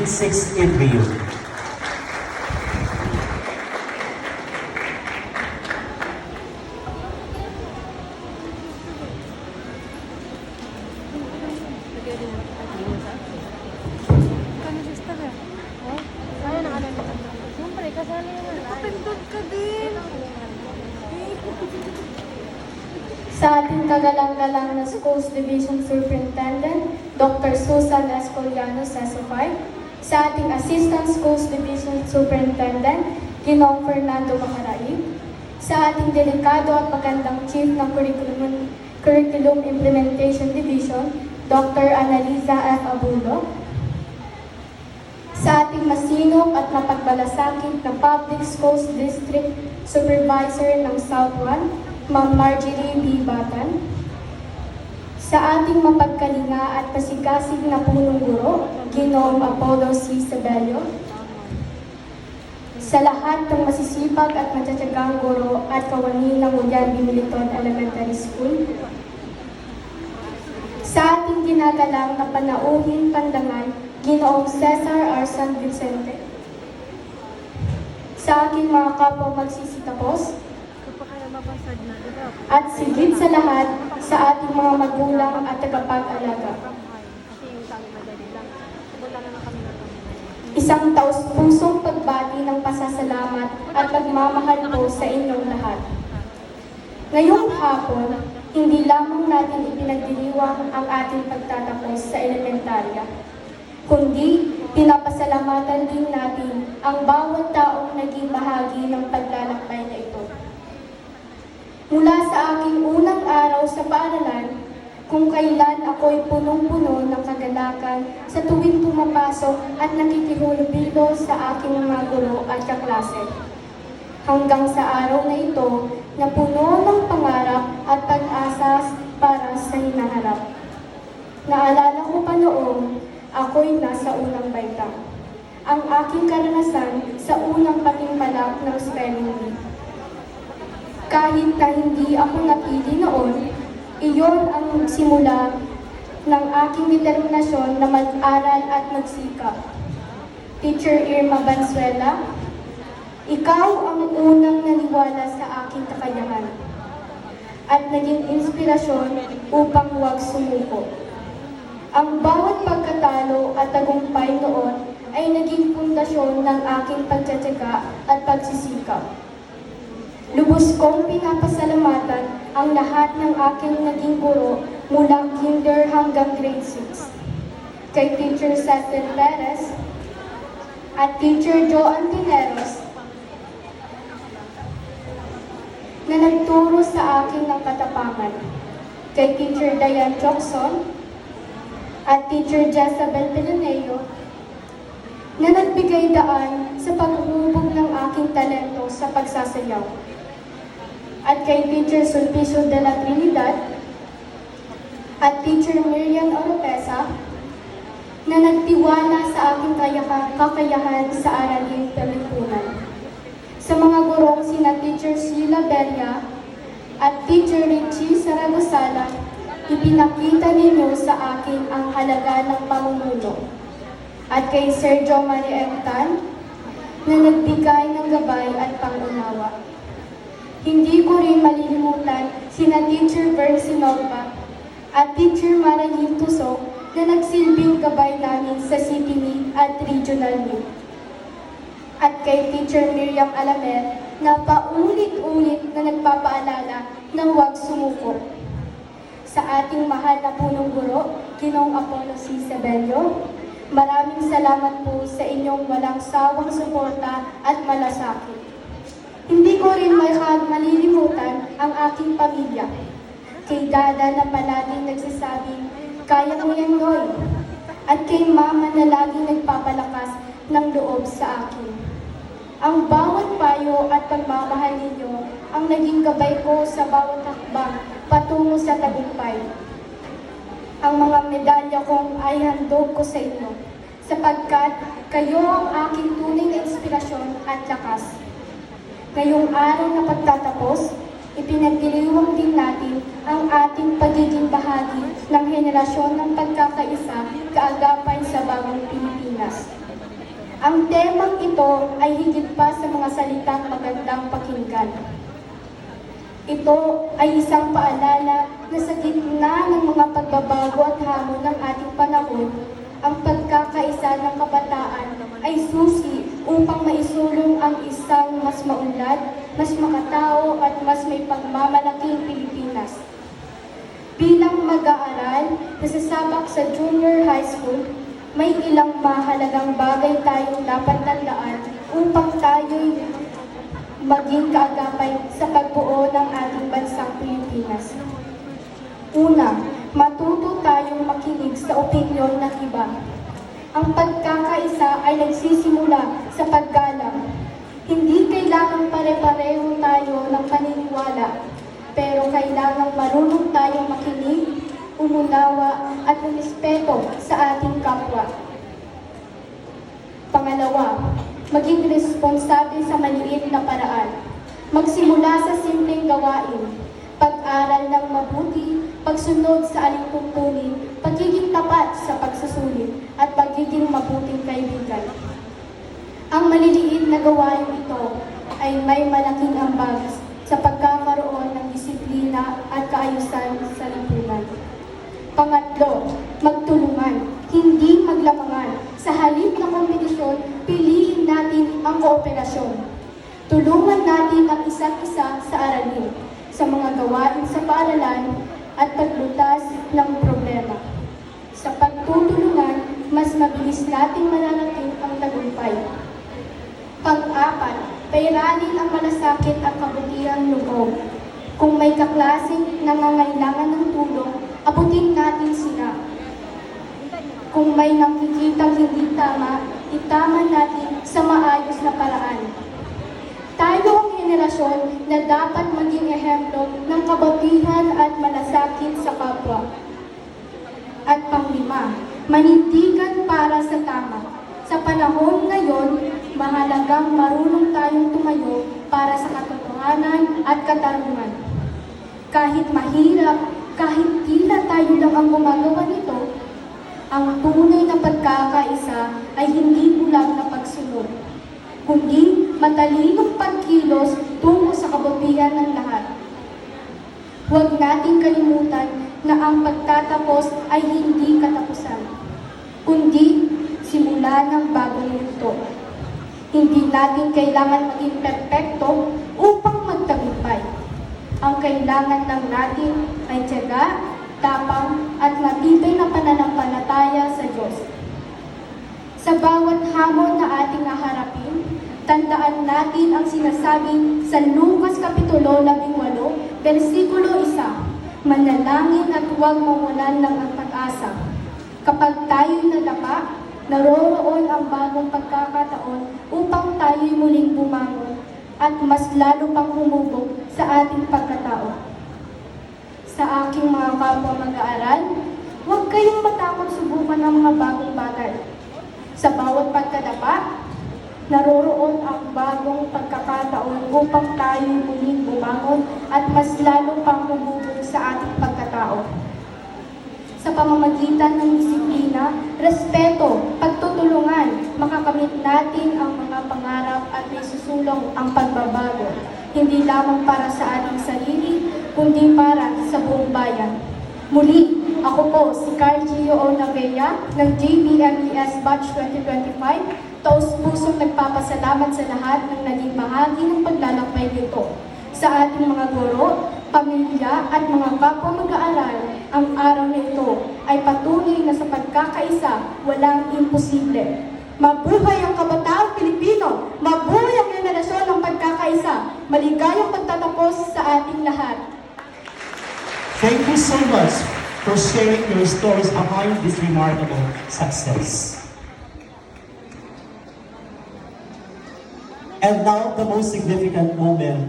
grade 6 interview. Kami sister eh. Oh, ano na ano na. Siyempre, kasali naman. Kapindot ka din. Sa ating kagalang-galang na Schools Division Superintendent, Dr. Susan Escoliano Sesofay, sa ating Assistant Schools Division Superintendent, Ginoong Fernando Macaraig, sa ating delikado at magandang Chief ng Curriculum, Curriculum Implementation Division, Dr. Analiza F. Abulo, sa ating masinop at mapagbalasakit na Public Schools District Supervisor ng South 1, Ma'am Marjorie B. Batan. Ating mapagkalinga at pasigasig na punong guro, Ginoong Apollo C. Sabello. Sa lahat ng masisipag at matsatsagang guro at kawani ng Uyan Bimiliton Elementary School. Sa ating ginagalang na panauhin pandangan, Ginoong Cesar R. San Vicente. Sa aking mga kapwa magsisitapos, Kapag kaya mabasag na, di ba? At sigit sa lahat sa ating mga magulang at tagapag-alaga. Isang taus-pusong pagbati ng pasasalamat at pagmamahal po sa inyong lahat. Ngayong hapon, hindi lamang natin ipinagdiriwang ang ating pagtatapos sa elementarya, kundi pinapasalamatan din natin ang bawat taong naging bahagi ng paglalakbay. Mula sa aking unang araw sa paaralan, kung kailan ako'y punong-puno ng kagalakan sa tuwing pumapasok at nakikihulubilo sa aking mga guro at kaklase. Hanggang sa araw na ito na puno ng pangarap at pag-asa para sa hinaharap. Naalala ko pa noong ako'y nasa unang baita. Ang aking karanasan sa unang patimbalak ng spelling bee. Kahit na hindi ako napili noon, iyon ang simula ng aking determinasyon na mag-aral at magsikap. Teacher Irma Bansuela, ikaw ang unang naniwala sa aking kakayahan at naging inspirasyon upang huwag sumuko. Ang bawat pagkatalo at tagumpay noon ay naging pundasyon ng aking pagtsatsaga at pagsisikap. Lubos kong pinapasalamatan ang lahat ng aking naging guro mula kinder hanggang grade 6. Kay Teacher Cecil Perez at Teacher Joe Antineros na nagturo sa akin ng katapangan. Kay Teacher Diane Chokson at Teacher Jezabel Pilaneo na nagbigay daan sa paghuhubog ng aking talento sa pagsasayaw at kay Teacher Sulpicio de la Trinidad at Teacher Miriam Oropesa na nagtiwala sa aking kakayahan sa aralin palipunan. Sa mga gurong sina Teacher Sheila Beria at Teacher Richie Saragosala, ipinakita ninyo sa akin ang halaga ng pamumuno. At kay Sergio Maria Emtan, na nagbigay ng gabay at pangunawa. Hindi ko rin malilimutan sina Teacher Berg Sinolpa at Teacher Maralyn Tusok na nagsilbing gabay namin sa City Meet at Regional Meet. At kay Teacher Miriam Alamer na paulit-ulit na nagpapaalala ng huwag sumuko. Sa ating mahal na punong guro, Ginong Apollo C. Sebello, maraming salamat po sa inyong walang sawang suporta at malasakit. Hindi ko rin may malilimutan ang aking pamilya. Kay Dada na palaging nagsasabing, kaya mo yan, Noy. At kay Mama na laging nagpapalakas ng loob sa akin. Ang bawat payo at pagmamahal ninyo ang naging gabay ko sa bawat hakbang patungo sa tagumpay. Ang mga medalya kong ay handog ko sa inyo sapagkat kayo ang aking tunay na inspirasyon at lakas. Ngayong araw na pagtatapos, ipinagdiriwang din natin ang ating pagiging bahagi ng henerasyon ng pagkakaisa kaagapay sa bagong Pilipinas. Ang temang ito ay higit pa sa mga salitang magandang pakinggan. Ito ay isang paalala na sa gitna ng mga pagbabago at hamon ng ating panahon, ang pagkakaisa ng kabataan ay susi upang maisulong ang isang mas maunlad, mas makatao at mas may pagmamalaking Pilipinas. Bilang mag-aaral, nasasabak sa junior high school, may ilang mahalagang bagay tayong dapat tandaan upang tayo'y maging kaagapay sa pagbuo ng ating bansang Pilipinas. Una, matuto tayong makinig sa opinyon ng iba. Ang pagkakaisa ay nagsisimula sa paggalang. Hindi kailangang pare-pareho tayo ng paniniwala, pero kailangang marunong tayong makinig, umunawa at umispeto sa ating kapwa. Pangalawa, maging responsable sa maliit na paraan. Magsimula sa simpleng gawain, pag-aral ng mabuti, pagsunod sa alintuntunin, pagiging tapat sa pagsusulit, at pagiging mabuting kaibigan. Ang maliliit na gawain ito ay may malaking ambag sa pagkakaroon ng disiplina at kaayusan sa lipunan. Pangatlo, magtulungan, hindi maglamangan. Sa halip na kompetisyon, piliin natin ang kooperasyon. Tulungan natin ang isa't isa sa aralin, sa mga gawain sa paaralan at paglutas ng problema. Sa pagtutulungan, mas mabilis nating mararating ang tagumpay. Pang-apat, pairalin ang malasakit at kabutihang loob. Kung may kaklaseng nangangailangan ng tulong, abutin natin sila. Kung may nakikitang hindi tama, itama natin sa maayos na paraan. Henerasyon na dapat maging ehemplo ng kabutihan at malasakit sa kapwa. At panglima, manindigan para sa tama. Sa panahon ngayon, mahalagang marunong tayong tumayo para sa katotohanan at katarungan. Kahit mahirap, kahit tila tayo lang ang gumagawa nito, ang tunay na pagkakaisa ay hindi bulag na pagsunod, kundi matalinong pagkilos tungo sa kabutihan ng lahat. Huwag nating kalimutan na ang pagtatapos ay hindi katapusan, kundi simula ng bagong mundo. Hindi natin kailangan maging perpekto upang magtagumpay. Ang kailangan lang natin ay tiyaga, tapang at matibay na pananampalataya sa Diyos. Sa bawat hamon na ating haharapin, tandaan natin ang sinasabi sa Lucas Kapitulo 18, versikulo 1, Manalangin at huwag mawalan ng pag-asa. Kapag tayo'y nadapa, naroroon ang bagong pagkakataon upang tayo'y muling bumangon at mas lalo pang humubog sa ating pagkatao. Sa aking mga kapwa mag-aaral, huwag kayong matakot subukan ng mga bagong bagay. Sa bawat pagkadapa, naroroon ang bagong pagkakataon upang tayo muling bumangon at mas lalo pang humubog sa ating pagkatao. Sa pamamagitan ng disiplina, respeto, pagtutulungan, makakamit natin ang mga pangarap at may ang pagbabago, hindi lamang para sa ating sarili, kundi para sa buong bayan. Muli, ako po si Carl Gio Onavea ng JBMES Batch 2025, taos pusong nagpapasalamat sa lahat ng naging bahagi ng paglalakbay nito. Sa ating mga guro, pamilya at mga kapwa mag-aaral, ang araw na ito ay patunay na sa pagkakaisa, walang imposible. Mabuhay ang kabataang Pilipino! Mabuhay ang henerasyon ng pagkakaisa! Maligayang pagtatapos sa ating lahat! Thank you so much for sharing your stories behind this remarkable success. And now, the most significant moment